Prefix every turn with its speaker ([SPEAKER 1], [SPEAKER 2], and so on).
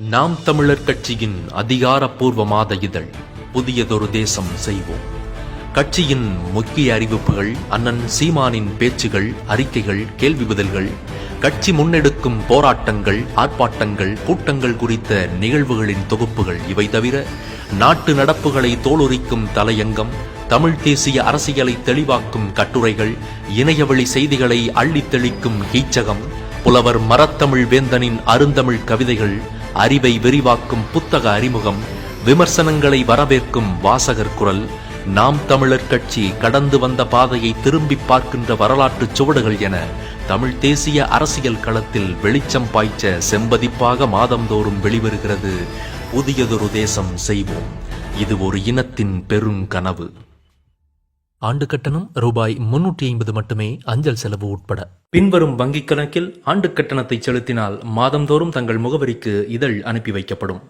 [SPEAKER 1] நாம் தமிழர் கட்சியின் அதிகாரப்பூர்வ மாத இதழ் புதியதொரு தேசம் செய்வோம். கட்சியின் முக்கிய அறிவிப்புகள் அண்ணன் சீமானின் பேச்சுகள் அறிக்கைகள் கேள்வி பதில்கள் கட்சி முன்னெடுக்கும் போராட்டங்கள் ஆர்ப்பாட்டங்கள் கூட்டங்கள் குறித்த நிகழ்வுகளின் தொகுப்புகள். இவை தவிர நாட்டு நடப்புகளை தோலுரிக்கும் தலையங்கம் தமிழ் தேசிய அரசியலை தெளிவாக்கும் கட்டுரைகள் இணையவழி செய்திகளை அள்ளித்தெளிக்கும் கீச்சகம் புலவர் மரத்தமிழ் வேந்தனின் அருந்தமிழ் கவிதைகள் அறிவை விரிவாக்கும் புத்தக அறிமுகம் விமர்சனங்களை வரவேற்கும் வாசகர் குரல் நாம் தமிழர் கட்சி கடந்து வந்த பாதையை திரும்பி பார்க்கின்ற வரலாற்றுச் சுவடுகள் என தமிழ் தேசிய அரசியல் களத்தில் வெளிச்சம் பாய்ச்ச செம்பதிப்பாக மாதந்தோறும் வெளிவருகிறது புதியதொரு தேசம் செய்வோம். இது ஒரு இனத்தின் பெருங்கனவு. ஆண்டு கட்டணம் ரூபாய் முன்னூற்றி ஐம்பது மட்டுமே அஞ்சல் செலவு உட்பட. பின்வரும் வங்கிக் கணக்கில் ஆண்டு கட்டணத்தை செலுத்தினால் மாதந்தோறும் தங்கள் முகவரிக்கு இதழ் அனுப்பி வைக்கப்படும்.